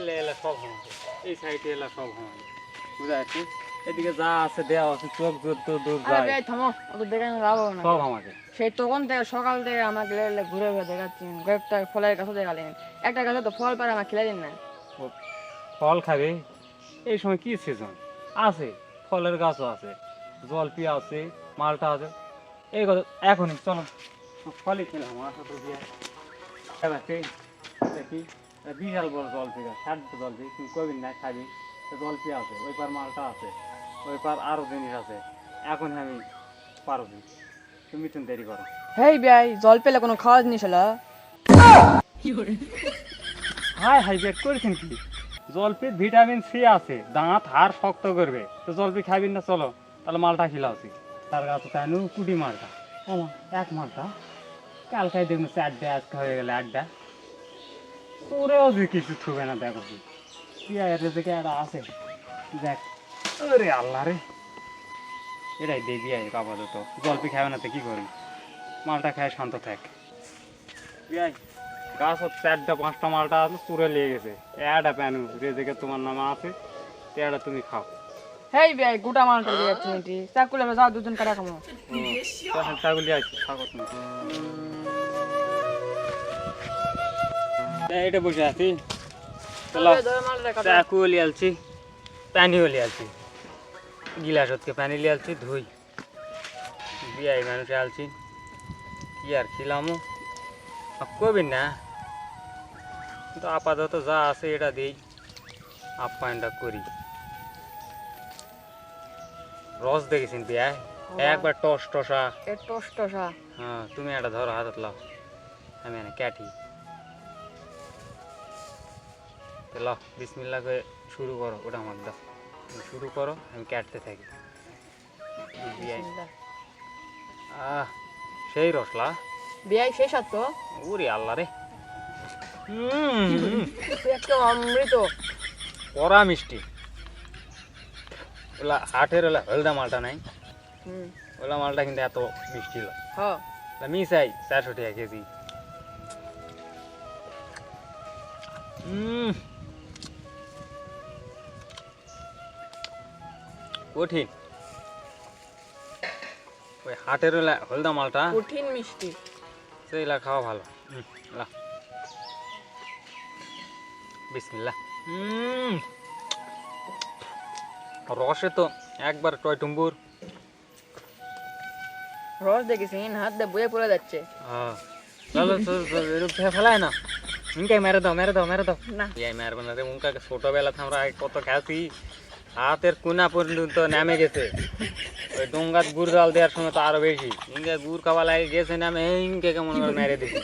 এলে এলে সব হমাকে এই সাইডে এলা সব হমাকে বুঝা যাচ্ছে? এদিকে যা আছে দেওয়া আছে চোখ দূর দূর দূর যায়। ভাই থামো অত দেখে লাভ হবে না। সব আমাকে। সেই তখন থেকে সকাল থেকে আমাকে ঘুরে ঘুরে দেখাচ্ছি কয়েকটা ফলের দেখালেন। একটা গাছে তো ফল পারে আমার খেলে না। ফল খাবে? এই সময় কি সিজন আছে ফলের গাছও আছে। জলপি আছে মালটা আছে। এই কথা এখনই চলো। ফলই খেলাম দিয়ে। এবার দেখি। বিশাল বড় জলপি গাছ ষাট জলপি তুমি কবিন না খাবি তো জলপি আছে? ওই পার মালটা আছে ওই পার আরও জিনিস আছে। এখন আমি পারবি তুমি তুমি দেরি করো। হেই ভাই জল পেলে কোনো খাওয়া জিনিস হলো? হাই হাই বেট করেছেন কি? জলপির ভিটামিন সি আছে দাঁত হাড় শক্ত করবে। তো জলপি খাবি না চলো। তাহলে মালটা খিলাওছি তার কাছে তাই কুটি মালটা। ও এক মালটা। কালকাই দেখুন চারটে আজকে হয়ে গেলে আটটা। তোরেও যে কিছু থুবে না দেখো কি। পিয়ারের দিকে একটা আছে? দেখ ওরে আল্লাহ রে। এটাই দেখবি আপাতত। জলপি খাবে না তো কি করি মালটা খায় শান্ত থাক। পিয়াই গাছ চারটা পাঁচটা মালটা আছে পুরে লেগে গেছে। একটা প্যানু রেজেকে তোমার নামে আছে এটা তুমি খাও। হেই ভাই গোটা মালটা দিয়ে যাচ্ছি চাকুলে যাও দুজন কাটা খামো। ছাগলি আছে থাকো তুমি। এটা বসে আছি। চাকু লিয়ে আলছি পানিও লিয়ে আলছি গিলাস হচ্ছে পানি লিয়ে আলছি ধুই। বিয়াই মানুষে আলছি কি আর খিলামো? কবিন না। কিন্তু আপাতত যা আছে এটা দিই আপ্যায়নটা করি। রস দেখেছেন বিয়ায় একবার টস টসা। টস টসা। হ্যাঁ তুমি একটা ধরো হাতত লাও। আমি ক্যাটি লাও বিসমিল্লা করে শুরু করো ওটা আমার দাও। তুমি শুরু করো আমি কাটতে থাকি। আহ সেই রসলা। বিয়াই শেষ আর তো? ওরে আল্লাহ রে। হুম। একটা অমৃত। পরা মিষ্টি। ওলা হাটের ওলা হলদা মালটা নাই। হুম। ওলা মালটা কিন্তু এত মিষ্টি হলো হ্যাঁ মিসাই চারশো টাকা কেজি। উম। কঠিন। ওই হাটের হলদা মালটা। কঠিন মিষ্টি। সেইলা খাওয়া ভালো। বিসমিল্লা রসে তো একবার টয় টুম্বুর। রস দেখেছি হাত দিয়ে বয়ে পড়ে যাচ্ছে। হ্যাঁ। ফেলায় না? উনকে মেরে দাও মেরে দাও মেরে দাও। না। ইয়াই মারবে না রে উনকা ছোটবেলাতে আমরা কত খাসি হাতের কোনা পর্যন্ত নামে গেছে। ওই ডোঙ্গাত গুড় জাল দেওয়ার সময় তো আরও বেশি। গুড় খাওয়া লাগে গেছে নামে কেমন মেরে দিছি